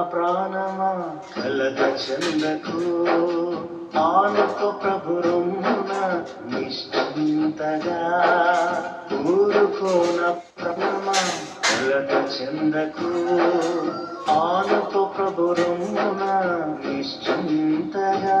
ప్రాణమా? కలత చెందకు ఆనుకో ప్రభురున్న నిశ్చింతగా ఊరుకోన ప్రాణమా? కలత చెందకు ఆనుకో ప్రభురున్న నిశ్చింతగా